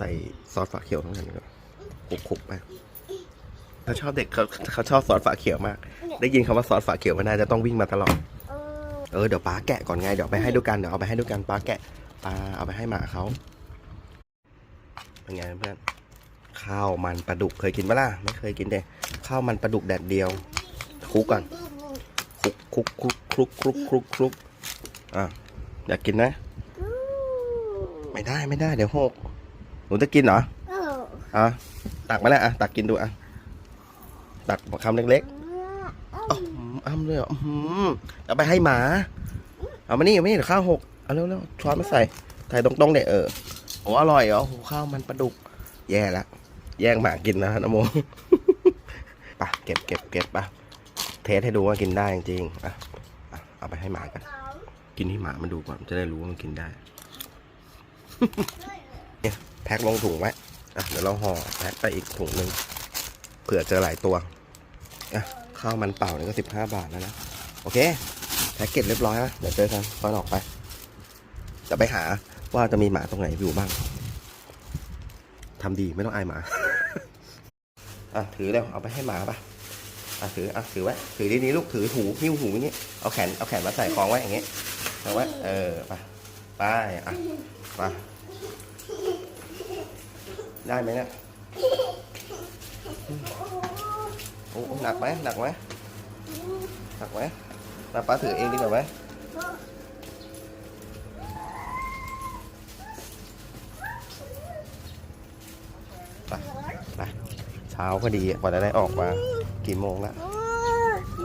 ใส่ซอสฝาเขียวทั้งนั้นก็คลุกๆไปเขาชอบเด็กเขาเขาชอบซอสฝาเขียวมาก ได้ยินคำว่าซอสฝาเขียวมันน่าจะต้องวิ่งมาตลอด เออเออเดี๋ยวป้าแกะก่อนไงเดี๋ยวเอาไปให้ดูกันเดี๋ยวเอาไปให้ดูกันป้าแกะป้าเอาไปให้หมาเขาเป็นไงเพื่อนข้าวมันปลาดุกเคยกินปะล่ะไม่เคยกินเด้ข้าวมันปลาดุกแดดเดียวคลุกก่อนคลุกคลุกคลุกคลุกคลุกคลุกคลุกอะอยากกินนะ ไม่ได้ไม่ได้เดี๋ยวหก หนูจะกินเหรอเอออะตักมาแล้วอะตักกินดูอะตักคำเล็กๆอ๋ออ้ำเลยเหรออื้อหือเอาไปให้หมา เอามานี่เอามานี่เดี๋ยวข้าวหกเอาเร็วๆช้อนมาใส่ใส่ตรงๆเด็เออโอ้อร่อยเหรอโหข้าวมันปลาดุก แย่ละแย่งหมากินนะนะโม ไปเก็บเก็บเก็บไปเทสให้ดูว่ากินได้จริงๆอะอะเอาไปให้หมากัน กินให้หมามันดูก่อนจะได้รู้ว่ามันกินได้ เนี่ยแพ็คลงถุงไว้อะเดี๋ยวเราห่อแพ็คไปอีกถุงหนึ่งเผื่อเจอหลายตัวอะข้าวมันเปล่านี่ก็สิบห้าบาทแล้วนะโอเคแพ็กเกจเรียบร้อยแล้วเดี๋ยวเจอกันตอนออกไป จะไปหาว่าจะมีหมาตรงไหนอยู่บ้างทำดีไม่ต้องอายหมา อะถือเร็วเอาไปให้หมาปะอะถืออะถือไว้ถือดีๆลูกถือหูหิ้วหูอย่างงี้เอาแขนเอาแขนมาใส่คล้องไว้อย่างเงี้ยเอาไว้เออไปไปอะไป ได้ไหมเนี่ยโอ้หนักไหมหนักไหมหนักไหมมาป้าถือเองดีกว่าไหมไปไปเช้าพอดีกว่าจะได้ออกมากี่โมงละ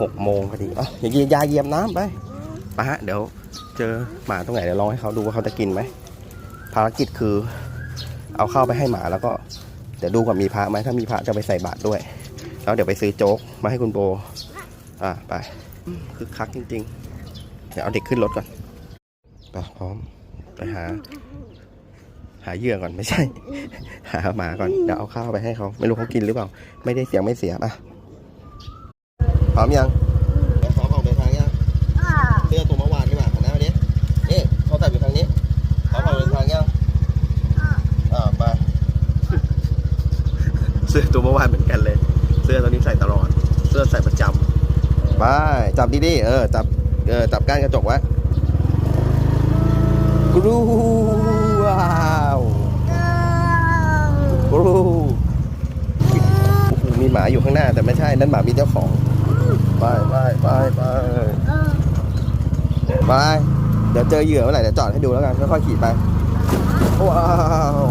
หกโมงพอดีอ๋ออย่าเยียยาเยียมน้ำไปไปฮะเดี๋ยวเจอหมาตรงไหนเดี๋ยวลองให้เขาดูว่าเขาจะกินไหมภารกิจคือ เอาเข้าวไปให้หมาแล้วก็เดี๋ยวดูก่อนมีพระไหมถ้ามีพระจะไปใส่บาตรด้วย แล้วเดี๋ยวไปซื้อโจ๊กมาให้คุณโบ อ่าไปอืมคึกคักจริง ๆ เดี๋ยวเอาเด็กขึ้นรถก่อนไปพร้อมไปหา หาเหยื่อก่อนไม่ใช่ หาหมาก่อนเดี๋ยวเอาข้าวไปให้เขาไม่รู้เขากินหรือเปล่า ไม่ได้เสียงไม่เสียป่ะพร้อมยังพร้อมออกเดินทางยัง อ่า เสื้อตัวเมื่อวานนี่หว่าของหน้าวันนี้ นี่เขาใส่อยู่ทางนี้พร้อมออกเดินทางยัง อ่า อ่าไป เสื้อตัวเมื่อวานเหมือนกันเลย เสื้อตัวนี้ใส่ตลอด เสื้อใส่ประจำไปจับดีๆเออจับเออจับก้านกระจกไว้กรูว้าวกรูมีหมาอยู่ข้างหน้าแต่ไม่ใช่นั่นหมามีเจ้าของไปไปไปไปไปเดี๋ยวเจอเหยื่อเมื่อไหร่เดี๋ยวจอดให้ดูแล้วกันค่อยๆขี่ไปว้าว